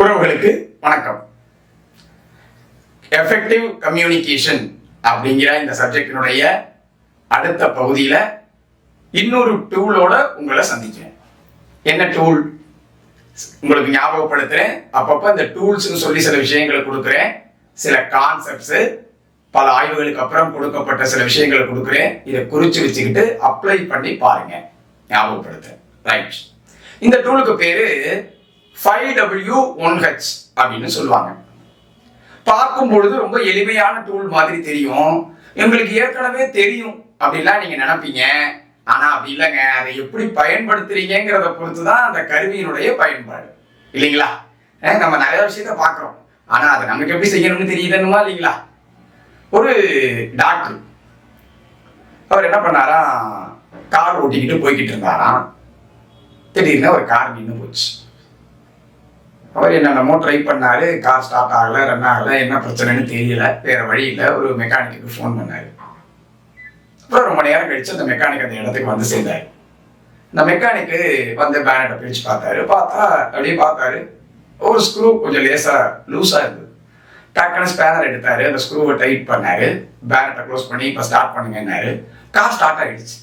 உறவுகளுக்கு வணக்கம். Effective communication அப்படிங்கிற இந்த சப்ஜெக்டினுடைய அடுத்த பகுதியில் இன்னொரு டூலோட உங்களை சந்திக்கிறேன். என்ன டூல் உங்களுக்கு ஞாபகப்படுத்துறேன். அப்பப்போ இந்த டூல்ஸ்னு சொல்லி சில விஷயங்களை கொடுக்குறேன். சில கான்செப்ட்ஸு பல ஆய்வுகளுக்கு அப்புறம் கொடுக்கப்பட்ட சில விஷயங்களை கொடுக்குறேன். இதை குறிச்சு வச்சுக்கிட்டு அப்ளை பண்ணி பாருங்க. ஞாபகப்படுத்துறேன். ரைட் இந்த டூலுக்கு பேரு ஃபைவ் டபிள்யூ ஒன் ஹெச் அப்படின்னு சொல்லுவாங்க. பார்க்கும் பொழுது ரொம்ப எளிமையான டூல் மாதிரி தெரியும். எங்களுக்கு ஏற்கனவே தெரியும் அப்படிலாம் நீங்க நினைப்பீங்க. ஆனா அப்படி இல்லைங்க. அதை எப்படி பயன்படுத்துறீங்கிறத பொறுத்து தான் அந்த கருவியினுடைய பயன்பாடு. இல்லைங்களா? நம்ம நிறைய விஷயத்த பார்க்குறோம். ஆனா அதை நமக்கு எப்படி செய்யணும்னு தெரியலன்னுமா இல்லைங்களா? ஒரு டாக்டர் அவர் என்ன பண்ணாராம் கார் ஓட்டிக்கிட்டு போய்கிட்டு இருந்தாராம். திடீர்னு ஒரு கார் நின்று போச்சு. அவர் என்னென்னமோ ட்ரை பண்ணாரு. கார் ஸ்டார்ட் ஆகலை ரன் ஆகலை என்ன பிரச்சனைன்னு தெரியல. வேறு வழி இல்லை. ஒரு மெக்கானிக்கு ஃபோன் பண்ணார். அப்புறம் ரொம்ப நேரம் கழித்து அந்த மெக்கானிக் அந்த இடத்துக்கு வந்து சேர்ந்தார். இந்த மெக்கானிக்கு வந்து பேனட்டை பிரித்து பார்த்தாரு. பார்த்தா அப்படியே பார்த்தாரு. ஒரு ஸ்க்ரூ கொஞ்சம் லேசாக லூஸாக இருந்தது. டக்குன்னு ஸ்பேனர் எடுத்தார். அந்த ஸ்க்ரூவை டைட் பண்ணார். பேனட்டை க்ளோஸ் பண்ணி இப்போ ஸ்டார்ட் பண்ணுங்கன்னாரு. கார் ஸ்டார்ட் ஆகிடுச்சு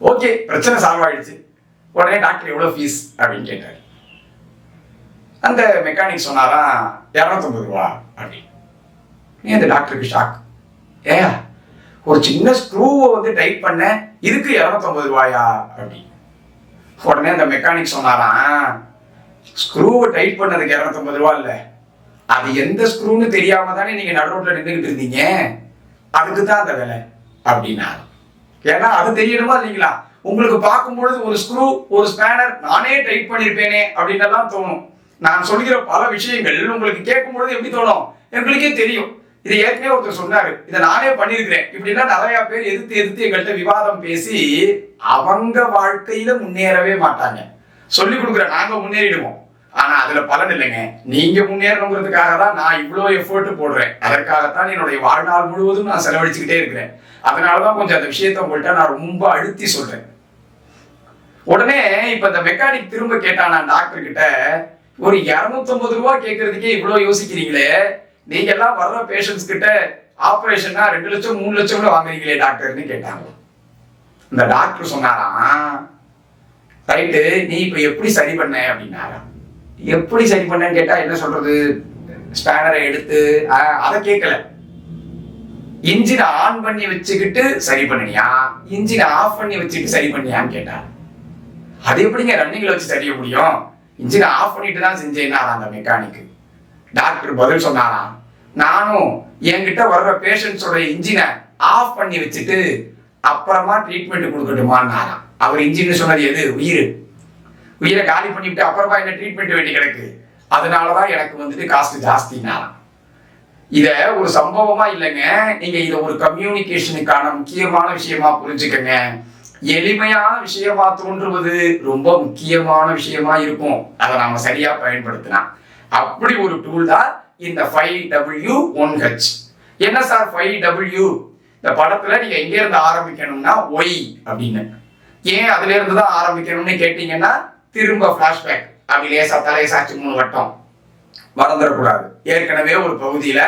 ஓகே பிரச்சனை சால்வ் ஆகிடுச்சு உடனே டாக்டர் எவ்வளோ ஃபீஸ் அப்படின்னு கேட்டார். அந்த மெக்கானிக் சொன்னாராம் இரநூத்தம்பது ரூபா அப்படின்னு நீ அந்த டாக்டருக்கு ஷாக் ஏயா ஒரு சின்ன ஸ்க்ரூவை வந்து டைட் பண்ண இதுக்கு இரநூத்தம்பது ரூபாயா? அப்படின்னு உடனே அந்த மெக்கானிக் சொன்னாராம் ஸ்க்ரூவை டைட் பண்ணதுக்கு இரநூத்தம்பது ரூபா இல்லை. அது எந்த ஸ்க்ரூன்னு தெரியாம தானே நீங்க நடு ரோட்ல நின்றுகிட்டு இருந்தீங்க. அதுக்கு தான் அந்த விலை. அப்படின்னா ஏன்னா அது தெரியணுமா இல்லைங்களா? உங்களுக்கு பார்க்கும் பொழுது ஒரு ஸ்க்ரூ ஒரு ஸ்பேனர் நானே டைட் பண்ணியிருப்பேனே அப்படின்னு எல்லாம் தோணும். நான் சொல்கிற பல விஷயங்கள் உங்களுக்கு கேட்கும் பொழுது எப்படி தோணும்? எங்களுக்கே தெரியும். இது ஏற்கனவே ஒருத்தர் சொன்னாரு. இதை நானே பண்ணியிருக்கிறேன். இப்படின்னா நிறைய பேர் எதிர்த்து எதிர்த்து எங்கள்கிட்ட விவாதம் பேசி அவங்க வாழ்க்கையில முன்னேறவே மாட்டாங்க. சொல்லி கொடுக்குற நாங்க முன்னேறிடுவோம். ஆனா அதுல பலன் இல்லைங்க. நீங்க முன்னேறணுங்கிறதுக்காக தான் நான் இவ்வளோ எஃபோர்ட் போடுறேன். அதற்காகத்தான் என்னுடைய வாழ்நாள் முழுவதும் நான் செலவழிச்சுக்கிட்டே இருக்கிறேன். அதனாலதான் கொஞ்சம் அந்த விஷயத்த உங்கள்கிட்ட நான் ரொம்ப அழுத்தி சொல்றேன். உடனே இப்ப இந்த மெக்கானிக் திரும்ப கேட்டான் நான் டாக்டர் கிட்ட ஒரு இரநூத்தொன்பது ரூபா கேட்கறதுக்கே இவ்வளவு யோசிக்கிறீங்களே? நீங்க எல்லாம் வர்ற பேஷண்ட்ஸ் கிட்ட ஆப்ரேஷன்னா ரெண்டு லட்சம் மூணு லட்சம் கூட வாங்குறீங்களே டாக்டர்னு கேட்டாங்க. இந்த டாக்டர் சொன்னாராம் ரைட்டு நீ இப்ப எப்படி சரி பண்ண? அப்படின்னாரா எப்படி சரி பண்ணேன்னு கேட்டா என்ன சொல்றது? ஸ்பேனரை எடுத்து அதை கேட்கல. இன்ஜினை ஆன் பண்ணி வச்சுக்கிட்டு சரி பண்ணியா இன்ஜினை ஆஃப் பண்ணி வச்சுக்கிட்டு சரி பண்ணியான்னு கேட்டா அது எப்படிங்க ரன்னிங்ல வச்சு சரிய முடியும்? இன்ஜினை ஆஃப் பண்ணிட்டு தான் செஞ்சேன்னா அந்த மெக்கானிக்கு டாக்டர் பதில் சொன்னாராம் நானும் என்கிட்ட வர்ற பேஷண்ட்ஸோட இன்ஜினை ஆஃப் பண்ணி வச்சுட்டு அப்புறமா ட்ரீட்மெண்ட் கொடுக்கட்டுமான்னாராம். அவர் இன்ஜின் சொன்னது எது? உயிர். உயிரை காலி பண்ணிவிட்டு அப்புறமா என்ன ட்ரீட்மெண்ட் வேண்டி கிடக்கு? அதனாலதான் எனக்கு வந்துட்டு காஸ்ட் ஜாஸ்தினாராம் இத ஒரு சம்பவமா இல்லைங்க. நீங்க இதை ஒரு கம்யூனிகேஷனுக்கான முக்கியமான விஷயமா புரிஞ்சுக்கங்க. எளிமையான விஷயமா தோன்றுவது ரொம்ப முக்கியமான விஷயமா இருக்கும். அதை நாம சரியா பயன்படுத்தினா. அப்படி ஒரு டூல் தான் இந்த ஃபைவ் டபிள்யூ ஒன் ஹெச் என்ன சார் ஃபைவ் டபிள்யூ இந்த படத்துல நீங்க எங்க இருந்து ஆரம்பிக்கணும்னா ஒய் அப்படின்னு. ஏன் அதுல இருந்து தான் ஆரம்பிக்கணும்னு கேட்டீங்கன்னா திரும்ப பிளாஷ்பேக் அப்படி லேசா தலையை சாட்சி மூணு வட்டம். மறந்துடக்கூடாது. ஏற்கனவே ஒரு பகுதியில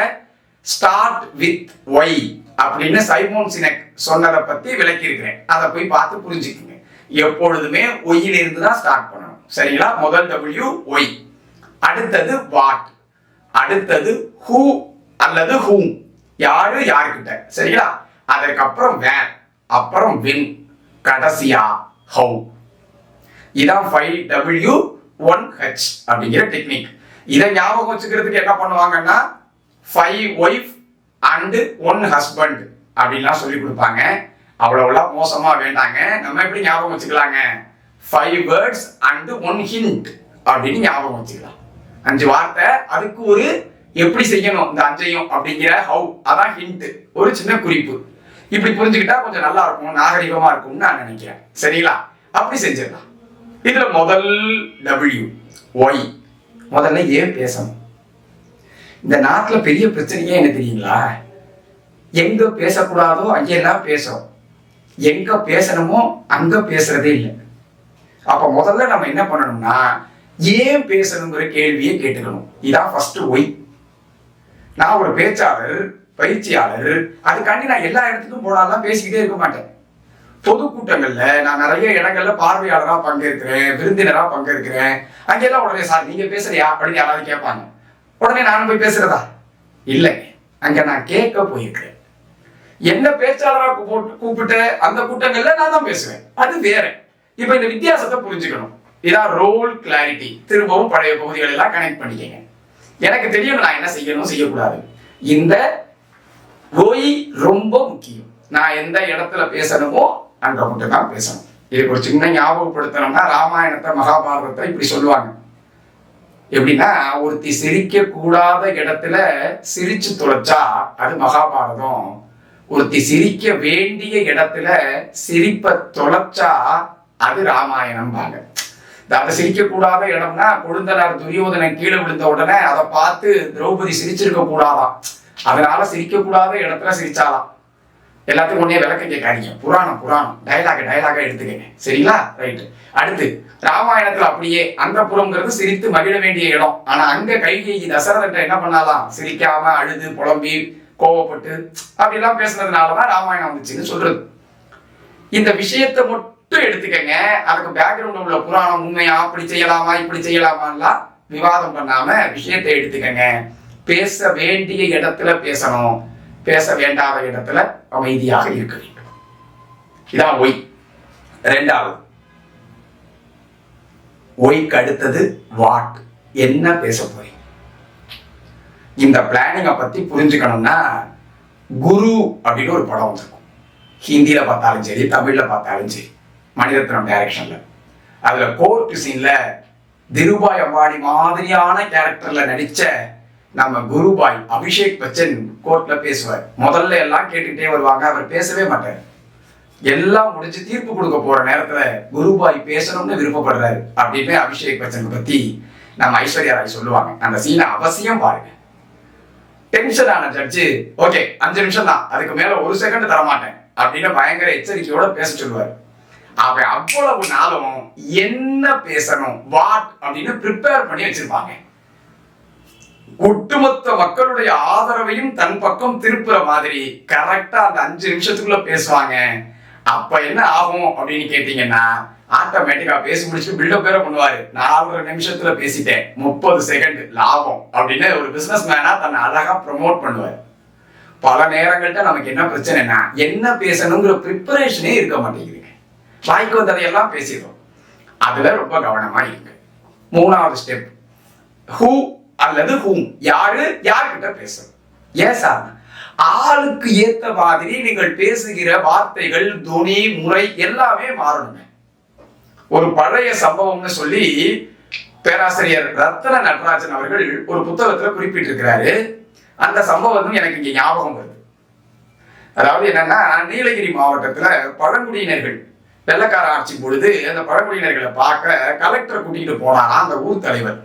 ஸ்டார்ட் வித் ஒய் அப்படின்னு சைமோன் சினக் சொன்னதை பத்தி விளக்கி இருக்கிறேன் அதை போய் பார்த்து புரிஞ்சுக்குங்க. எப்பொழுதுமே ஒய்யிலிருந்து தான் ஸ்டார்ட் பண்ணணும். சரிங்களா? முதல் டபிள்யூ ஒய் அடுத்தது வாட் அடுத்தது ஹூ அல்லது ஹூம் யாரு? யாருக்கிட்ட சரிங்களா? அதற்கப்புறம் வேர் அப்புறம் வின் கடைசியா ஹவு இதான் ஃபைவ் டபிள்யூ ஒன் ஹெச் அப்படிங்கிற டெக்னிக் இதை ஞாபகம் வச்சுக்கிறதுக்கு என்ன பண்ணுவாங்கன்னா five wife and one husband அப்படின்லாம் சொல்லி கொடுப்பாங்க. அவ்வளவுலாம் மோசமா வேண்டாங்க. நம்ம எப்படி ஞாபகம் வச்சுக்கலாங்க? Five words and one hint அப்படின்னு ஞாபகம் வச்சுக்கலாம். அஞ்சு வார்த்தை அதுக்கு ஒரு எப்படி செய்யணும் இந்த அஞ்சையும் அப்படிங்கிற ஹவு அதான் ஹிண்ட் ஒரு சின்ன குறிப்பு. இப்படி புரிஞ்சுக்கிட்டா கொஞ்சம் நல்லா இருக்கும் நாகரிகமா இருக்கும்னு நான் நினைக்கிறேன். சரிங்களா? அப்படி செஞ்சிடலாம். இதுல முதல் டபிள்யூ ஒய் முதல்ல ஏன் பேசணும். இந்த நாட்டில் பெரிய பிரச்சனையே என்ன தெரியுங்களா? எங்க பேசக்கூடாதோ அங்கெல்லாம் பேசுறோம். எங்க பேசணுமோ அங்க பேசுறதே இல்லை. அப்ப முதல்ல நம்ம என்ன பண்ணணும்னா ஏன் பேசணுங்கிற கேள்வியை கேட்டுக்கணும். இதான் ஃபர்ஸ்ட் ஒய் நான் ஒரு பேச்சாளர் பயிற்சியாளர் அதுக்காண்டி நான் எல்லா இடத்துக்கும் போனாலும் பேசிக்கிட்டே இருக்க மாட்டேன். பொதுக்கூட்டங்களில் நான் நிறைய இடங்கள்ல பார்வையாளராக பங்கேற்கிறேன் விருந்தினராக பங்கேற்கிறேன். அங்கெல்லாம் உடனே சார் நீங்க பேசுறியா? அப்படின்னு யாராவது கேட்பாங்க. உடனே நானும் போய் பேசுறதா? இல்லைங்க அங்க நான் கேட்க போயிருக்கிறேன் என்ன பேச்சாளரா கூப்பிட்டு கூப்பிட்டு அந்த கூட்டங்கள்ல நான் தான் பேசுவேன். அது வேற. இப்ப இந்த வித்தியாசத்தை புரிஞ்சுக்கணும். இதான் ரோல் கிளாரிட்டி திரும்பவும் பழைய பகுதிகள் எல்லாம் கனெக்ட் பண்ணிக்கங்க. எனக்கு தெரியும் நான் என்ன செய்யணும் செய்யக்கூடாது. இந்த ஒய் ரொம்ப முக்கியம். நான் எந்த இடத்துல பேசணுமோ அங்க மட்டும் தான் பேசணும். இதுக்கு ஒரு சின்ன ஞாபகப்படுத்தணும்னா ராமாயணத்தை மகாபாரதத்தை இப்படி சொல்லுவாங்க. எப்படின்னா ஒருத்தி சிரிக்க கூடாத இடத்துல சிரிச்சு துளைச்சா அது மகாபாரதம். ஒருத்தி சிரிக்க வேண்டிய இடத்துல சிரிப்ப தொலைச்சா அது ராமாயணம் பாங்க. அதை சிரிக்க கூடாத இடம்னா கொழுந்தனார் துரியோதனன் கீழே விழுந்த உடனே அதை பார்த்து திரௌபதி சிரிச்சிருக்க கூடாதாம் அதனால சிரிக்க கூடாத இடத்துல சிரிச்சாலாம். எல்லாத்துக்கும் ஒன்னே விளக்க கேட்காதீங்க. புராணம் புராணம். டயலாக டயலாக எடுத்துக்கங்க. சரிங்களா? ரைட் அடுத்து ராமாயணத்துல அப்படியே அந்த புறம்ங்கிறது சிரித்து மகிழ வேண்டிய இடம். ஆனா அங்க கைகேயி தசரதன் என்ன பண்ணாலாம்? சிரிக்காம அழுது புலம்பி கோவப்பட்டு அப்படிலாம் பேசுனதுனாலதான் ராமாயணம் வந்துச்சுன்னு சொல்றது. இந்த விஷயத்தை மட்டும் எடுத்துக்கங்க. அதுக்கு பேக்ரவுண்ட் உள்ள புராணம் உண்மையா? அப்படி செய்யலாமா? இப்படி செய்யலாமான்லாம் விவாதம் பண்ணாம விஷயத்தை எடுத்துக்கங்க. பேச வேண்டிய இடத்துல பேசணும். பேச வேண்டாத இடத்துல அமைதியாக இருக்க வேண்டும். இதான் ஒய். ரெண்டாவது. ஒய்க்கு அடுத்தது வாட் என்ன பேச போறீங்க? இந்த பிளானிங்கை பத்தி புரிஞ்சுக்கணும்னா குரு அப்படின்னு ஒரு படம் வந்திருக்கும். ஹிந்தியில பார்த்தாலும் சரி தமிழ்ல பார்த்தாலும் சரி மணிரத்னம் டைரக்ஷன்ல அதுல கோர்ட் சீன்ல திருபாய் அம்பாடி மாதிரியான கேரக்டர்ல நடிச்ச நம்ம குருபாய் அபிஷேக் பச்சன் கோர்ட்ல பேசுவார். முதல்ல எல்லாம் கேட்டுக்கிட்டே வருவாங்க. அவர் பேசவே மாட்டார். எல்லாம் முடிஞ்சு தீர்ப்பு கொடுக்க போற நேரத்துல குருபாய் பேசணும்னு விருப்பப்படுறாரு. அப்படின்னு அபிஷேக் பச்சன் பத்தி நம்ம ஐஸ்வர்யா ராய் சொல்லுவாங்க. அந்த சீனை அவசியம் பாருங்க. டென்ஷன் ஆன ஜட்ஜு ஓகே அஞ்சு நிமிஷம் தான். அதுக்கு மேல ஒரு செகண்ட் தரமாட்டேன். அப்படின்னு பயங்கர எச்சரிக்கையோட பேச சொல்லுவார். அவன் அவ்வளவு நாளும் என்ன பேசணும் வாட் அப்படின்னு ப்ரிப்பேர் பண்ணி வச்சிருப்பாங்க. ஒட்டுமொத்த மக்களுடைய ஆதரவையும் தன் பக்கம் திருப்புற மாதிரி கரெக்டா அந்த அஞ்சு நிமிஷத்துக்குள்ள பேசுவாங்க. அப்ப என்ன ஆகும் அப்படின்னு கேட்டீங்கன்னா ஆட்டோமேட்டிக்கா பேசி முடிச்சுட்டு பில்டப் வேற பண்ணுவாரு. நாலரை நிமிஷத்துல பேசிட்டேன். முப்பது செகண்ட் லாபம் அப்படின்னு ஒரு பிசினஸ் மேனா தன்னை அழகா ப்ரமோட் பண்ணுவார். பல நேரங்கள்ட்ட நமக்கு என்ன பிரச்சனைனா என்ன பேசணுங்கிற ப்ரிப்பரேஷனே இருக்க மாட்டேங்குதுங்க வாய்க்கு வந்ததையெல்லாம் பேசிடுறோம். அதுல ரொம்ப கவனமா இருக்கு மூணாவது ஸ்டெப் ஹூ அல்லது ஹூம் யாரு? யார்கிட்ட பேசுறது ஏன் சார்? ஆளுக்கு ஏத்த மாதிரி நீங்கள் பேசுகிற வார்த்தைகள் துணி முறை எல்லாமே மாறணுமே. ஒரு பழைய சம்பவம்னு சொல்லி பேராசிரியர் ரத்ன நடராஜன் அவர்கள் ஒரு புத்தகத்துல குறிப்பிட்டிருக்கிறாரு. அந்த சம்பவம் எனக்கு இங்க ஞாபகம் வருது. அதாவது என்னன்னா நீலகிரி மாவட்டத்துல பழங்குடியினர்கள் வெள்ளக்கார ஆட்சி பொழுது அந்த பழங்குடியினர்களை பார்க்க கலெக்டரை கூட்டிகிட்டு போனாரா அந்த ஊர் தலைவர்.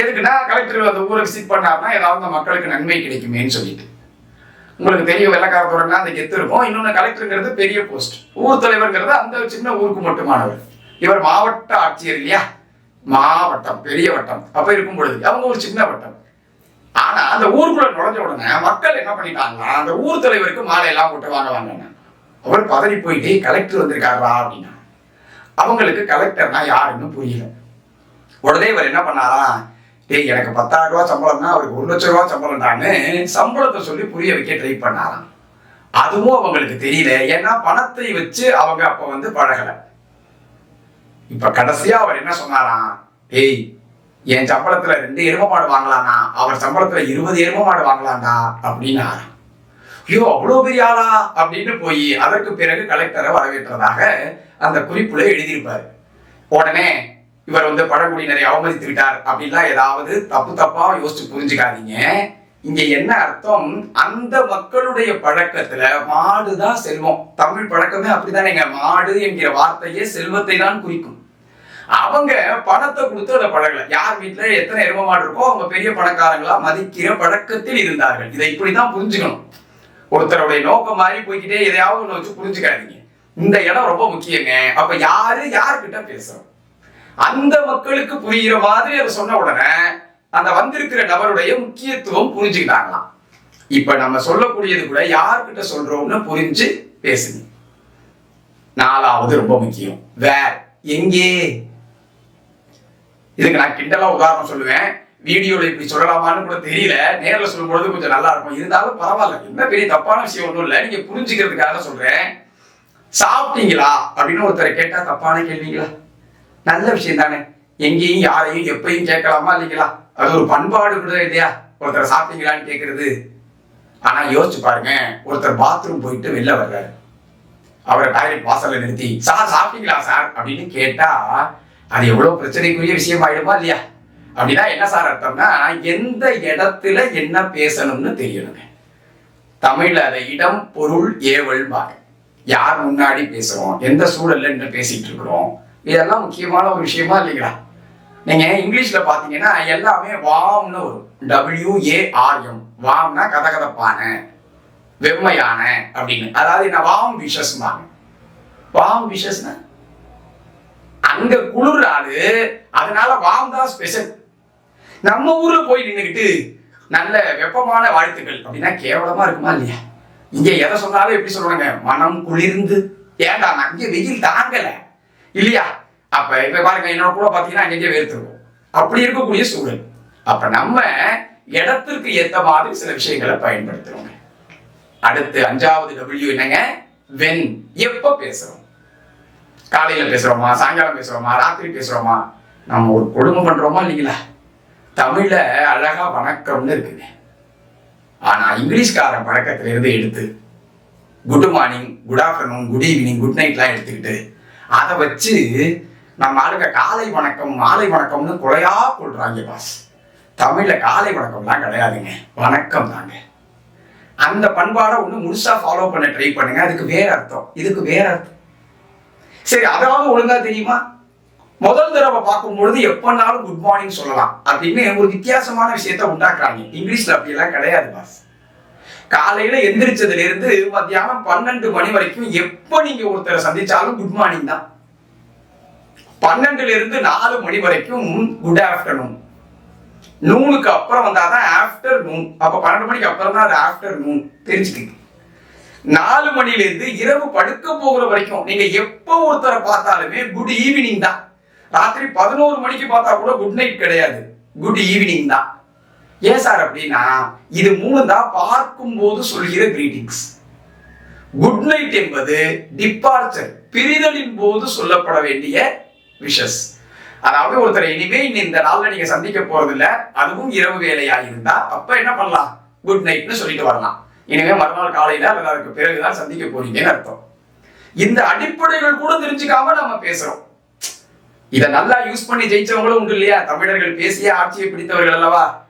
எதுக்குன்னா கலெக்டர் அந்த ஊரை விசிட் பண்ணாருன்னா ஏதாவது அந்த மக்களுக்கு நன்மை கிடைக்குமேன்னு சொல்லிட்டு. உங்களுக்கு தெரியும் வெள்ளக்காரத்தோடனா அந்த கெத்து இருக்கும். இன்னொன்று கலெக்டருங்கிறது பெரிய போஸ்ட் ஊர் தலைவர்ங்கிறது அந்த சின்ன ஊருக்கு மட்டுமானவர். இவர் மாவட்ட ஆட்சியர் இல்லையா? மாவட்டம் பெரிய வட்டம். அப்ப இருக்கும் பொழுது அவங்க ஒரு சின்ன வட்டம். ஆனா அந்த ஊருக்குள்ள நுழைஞ்ச உடனே மக்கள் என்ன பண்ணிட்டாங்கன்னா அந்த ஊர் தலைவருக்கு மாலை எல்லாம் போட்டு வாங்க வாங்க அவர் பதறி போயிட்டு கலெக்டர் வந்திருக்காரா அப்படின்னா அவங்களுக்கு கலெக்டர்னா யாருன்னு புரியல. உடனே இவர் என்ன பண்ணாரா டேய் எனக்கு பத்தாயிரம் ரூபா சம்பளம்னா அவருக்கு ஒரு லட்ச ரூபா சம்பளம்டான்னு சம்பளத்தை சொல்லி புரிய வைக்க ட்ரை பண்ணாராம். அதுவும் அவங்களுக்கு தெரியல. ஏன்னா பணத்தை வச்சு அவங்க அப்ப வந்து பழகல. இப்ப கடைசியா அவர் என்ன சொன்னாராம்? ஏய் என் சம்பளத்துல ரெண்டு எரும மாடு வாங்கலாம்னா அவர் சம்பளத்துல இருபது எரும மாடு வாங்கலாம்டா அப்படின்னாராம். ஐயோ அவ்வளோ பெரிய ஆளா? அப்படின்னு போய் அதற்கு பிறகு கலெக்டரை வரவேற்றதாக அந்த குறிப்புல எழுதியிருப்பாரு. உடனே இவர் வந்து பழங்குடியினரை அவமதித்து விட்டார் அப்படின்லாம் ஏதாவது தப்பு தப்பா யோசிச்சு புரிஞ்சுக்காதீங்க. இங்க என்ன அர்த்தம்? அந்த மக்களுடைய பழக்கத்துல மாடுதான் செல்வம். தமிழ் பழக்கமே அப்படிதானேங்க மாடு என்கிற வார்த்தையே செல்வத்தை தான் குறிக்கும். அவங்க பணத்தை கொடுத்து அதை பழகல. யார் வீட்டுல எத்தனை எரும மாடு இருக்கோ அவங்க பெரிய பணக்காரங்களா மதிக்கிற பழக்கத்தில் இருந்தார்கள். இதை இப்படிதான் புரிஞ்சுக்கணும். ஒருத்தருடைய நோக்கம் மாறி போய்கிட்டே எதையாவது ஒன்று வச்சு புரிஞ்சுக்காதீங்க. இந்த இடம் ரொம்ப முக்கியங்க. அப்ப யாரு? யார்கிட்ட பேசுறோம்? அந்த மக்களுக்கு புரிகிற மாதிரி அதை சொன்ன உடனே அந்த வந்திருக்கிற நபருடைய முக்கியத்துவம் புரிஞ்சுக்கிட்டாங்களாம். இப்ப நம்ம சொல்லக்கூடியது கூட யார்கிட்ட சொல்றோம்னு புரிஞ்சு பேசுங்க. நாலாவது ரொம்ப முக்கியம். வேர் எங்கே? இதுக்கு நான் கிண்டலா உதாரணம் சொல்லுவேன். வீடியோல இப்படி சொல்லலாமான்னு கூட தெரியல. நேர்ல சொல்லும்போது கொஞ்சம் நல்லா இருக்கும். இருந்தாலும் பரவாயில்ல. என்ன பெரிய தப்பான விஷயம் ஒன்றும் இல்லை. நீங்க புரிஞ்சுக்கிறதுக்காக சொல்றேன். சாப்பிட்டீங்களா? அப்படின்னு ஒருத்தரை கேட்டா தப்பான கேள்விங்களா? நல்ல விஷயம் தானே. எங்கேயும் யாரையும் எப்பயும் கேட்கலாமா இல்லைங்களா? அது ஒரு பண்பாடு கூட இல்லையா? ஒருத்தர் சாப்பிட்டீங்களான்னு கேட்கறது. ஆனா யோசிச்சு பாருங்க ஒருத்தர் பாத்ரூம் போயிட்டு வெளில வர்றாரு. அவரை டாய்லெட் வாசல்ல நிறுத்தி சார் சாப்பிட்டீங்களா சார்? அப்படின்னு கேட்டா அது எவ்வளவு பிரச்சனைக்குரிய விஷயம் ஆயிடுமா இல்லையா? அப்படின்னா என்ன சார் அர்த்தம்னா எந்த இடத்துல என்ன பேசணும்னு தெரியணுங்க. தமிழ்ல அதை இடம் பொருள் ஏவல் பாரு யார் முன்னாடி பேசுறோம்? எந்த சூழல்ல என்ன பேசிட்டு இருக்கிறோம்? இதெல்லாம் முக்கியமான ஒரு விஷயமா இல்லைங்களா? நீங்கள் இங்கிலீஷில் பார்த்தீங்கன்னா எல்லாமே வாம்னு வரும். டபிள்யூஏஆர்எம் வாம்னா கதகதப்பான வெம்மையான அப்படின்னு. அதாவது என்ன? வாம் விஷஸ் வாம் விஷஸ்னா அங்க குளிராது அதனால வாம் தான் ஸ்பெஷல் நம்ம ஊர்ல போய் நின்றுக்கிட்டு நல்ல வெப்பமான வாழ்த்துக்கள் அப்படின்னா கேவலமா இருக்குமா இல்லையா? இங்க எதை சொன்னாலும் எப்படி சொல்றாங்க? மனம் குளிர்ந்து. ஏண்டா நான் வெயில் தாங்கலை. இல்லையா? அப்ப இப்ப பாருங்க என்னோட கூட பாத்தீங்கன்னா அங்கங்கே வேர்த்துருக்கும். அப்படி இருக்கக்கூடிய சூழல். அப்ப நம்ம இடத்திற்கு ஏத்த மாதிரி சில விஷயங்களை பயன்படுத்துறோங்க. அடுத்து அஞ்சாவது டபிள்யூ என்னங்க? வென் எப்ப பேசுறோம்? காலையில பேசுறோமா? சாயங்காலம் பேசுறோமா? ராத்திரி பேசுறோமா? நம்ம ஒரு குடும்பம் பண்றோமா இல்லைங்களா? தமிழ்ல அழகா வணக்கம்னு இருக்குங்க. ஆனா இங்கிலீஷ்காரன் பழக்கத்திலிருந்து எடுத்து good morning good afternoon good evening good நைட்லாம் எடுத்துக்கிட்டு அதை வச்சு நம்ம ஆளுங்க காலை வணக்கம் மாலை வணக்கம்னு கொலையா கொள்றாங்க பாஸ் தமிழில் காலை வணக்கம்லாம் கிடையாதுங்க. வணக்கம் தாங்க. அந்த பண்பாடை ஒன்று முழுசாக ஃபாலோ பண்ண ட்ரை பண்ணுங்க. அதுக்கு வேற அர்த்தம். இதுக்கு வேற அர்த்தம். சரி அதாவது ஒழுங்கா தெரியுமா? முதல் தடவை பார்க்கும் பொழுது எப்பனாலும் குட் மார்னிங் சொல்லலாம். அப்படின்னு ஒரு வித்தியாசமான விஷயத்த உண்டாக்குறாங்க. இங்கிலீஷில் அப்படியெல்லாம் கிடையாது பாஸ் காலையில எந்திரிச்சதுல இருந்து மத்தியானம் பன்னெண்டு மணி வரைக்கும் எப்ப நீங்க ஒருத்தரை சந்திச்சாலும் குட் மார்னிங் தான். பன்னெண்டுல இருந்து நாலு மணி வரைக்கும் குட் ஆஃப்டர்நூன் நூனுக்கு அப்புறம் வந்தாதான் ஆஃப்டர் நூன் அப்ப பன்னெண்டு மணிக்கு அப்புறம் தான் அது ஆஃப்டர் நூன் தெரிஞ்சுக்கிங்க. நாலு மணில இருந்து இரவு படுக்க போகிற வரைக்கும் நீங்க எப்போ ஒருத்தரை பார்த்தாலுமே குட் ஈவினிங் தான். ராத்திரி பதினோரு மணிக்கு பார்த்தா கூட குட் நைட் கிடையாது. குட் ஈவினிங் தான். ஏன் சார் அப்படின்னா இது மூணு தான் பார்க்கும் போது சொல்கிற கிரீட்டிங்ஸ் குட் நைட் என்பது டிபார்ச்சர் பிரிதலின் போது சொல்லப்பட வேண்டிய விஷஸ் அதாவது ஒருத்தர் இனிமே இனி இந்த நாள்ல நீங்க சந்திக்க போறது இல்ல அதுவும் இரவு வேலையா இருந்தா அப்ப என்ன பண்ணலாம்? குட் நைட்னு சொல்லிட்டு வரலாம். இனிமே மறுநாள் காலையில அல்லது அதுக்கு பிறகுதான் சந்திக்க போறீங்கன்னு அர்த்தம். இந்த அடிப்படைகள் கூட தெரிஞ்சுக்காம நம்ம பேசுறோம். இதை நல்லா யூஸ் பண்ணி ஜெயிச்சவங்களும் உண்டு இல்லையா? தமிழர்கள் பேசிய ஆட்சியை பிடித்தவர்கள் அல்லவா?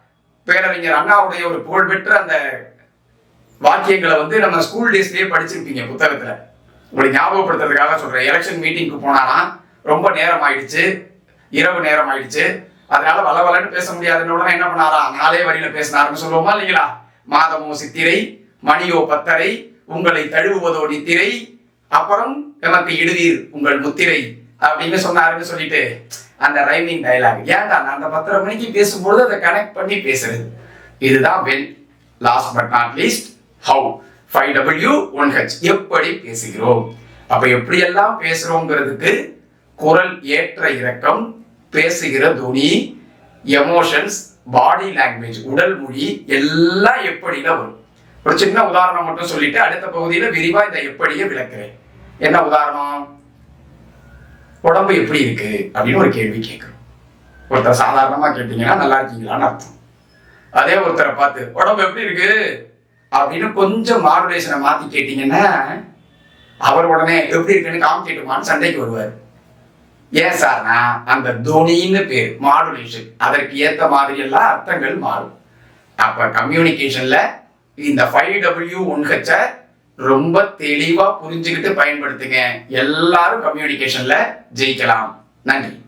பேரறிஞர் அண்ணாவுடைய ஒரு புகழ்பெற்ற அந்த வாக்கியங்களை வந்து நம்ம ஸ்கூல் டேஸ்லயே படிச்சிருப்பீங்க புத்தகத்துல. உங்களை ஞாபகப்படுத்துறதுக்காக சொல்றேன். எலெக்ஷன் மீட்டிங்க்கு போனானா ரொம்ப நேரம் ஆயிடுச்சு இரவு நேரம் ஆயிடுச்சு அதனால வளவலன்னு பேச முடியாதுன்னு உடனே என்ன பண்ணாரா? நாளே வரியில பேசினாருன்னு சொல்லுவோமா இல்லைங்களா? மாதமோ சித்திரை மணியோ பத்தரை உங்களை தழுவுவதோ நித்திரை அப்புறம் எனக்கு இடுவீர் உங்கள் முத்திரை அப்படின்னு சொன்னாருன்னு சொல்லிட்டு அந்த ரைமிங் டைலாக் ஏன்டா நான் அந்த பத்தரை மணிக்கு பேசும்பொழுது அதை கனெக்ட் பண்ணி பேசுறது? இதுதான் when last but not least how five W one H எப்படி பேசுகிறோம்? அப்ப எப்படியெல்லாம் பேசுறோங்கிறதுக்கு குரல் ஏற்ற இறக்கம் பேசுகிற துணி எமோஷன்ஸ் பாடி லாங்குவேஜ் உடல் மொழி எல்லாம் எப்படில வரும்? ஒரு சின்ன உதாரணம் மட்டும் சொல்லிட்டு அடுத்த பகுதியில் விரிவா இதை எப்படியே விளக்குறேன். என்ன உதாரணம்? உடம்பு எப்படி இருக்கு அப்படின்னு ஒரு கேள்வி கேட்குறோம். ஒருத்தர் சாதாரணமாக கேட்டீங்கன்னா நல்லா இருக்கீங்களான்னு அர்த்தம். அதே ஒருத்தரை பார்த்து உடம்பு எப்படி இருக்கு? அப்படின்னு கொஞ்சம் மாடுலேஷனை மாற்றி கேட்டீங்கன்னா அவர் உடனே எப்படி இருக்குன்னு காமிக்கட்டுமான்னு சண்டைக்கு வருவார். ஏன் சார்னா அந்த துணின்னு பேர் மாடுலேஷன் அதற்கு ஏற்ற மாதிரி எல்லாம் அர்த்தங்கள் மாறும். அப்போ கம்யூனிகேஷனில் இந்த ஃபைவ் டபிள்யூ ஒன் ஹெச்ச ரொம்ப தெளிவா புரிஞ்சுக்கிட்டு பயன்படுத்துங்க. எல்லாரும் கம்யூனிகேஷன்ல ஜெயிக்கலாம். நன்றி.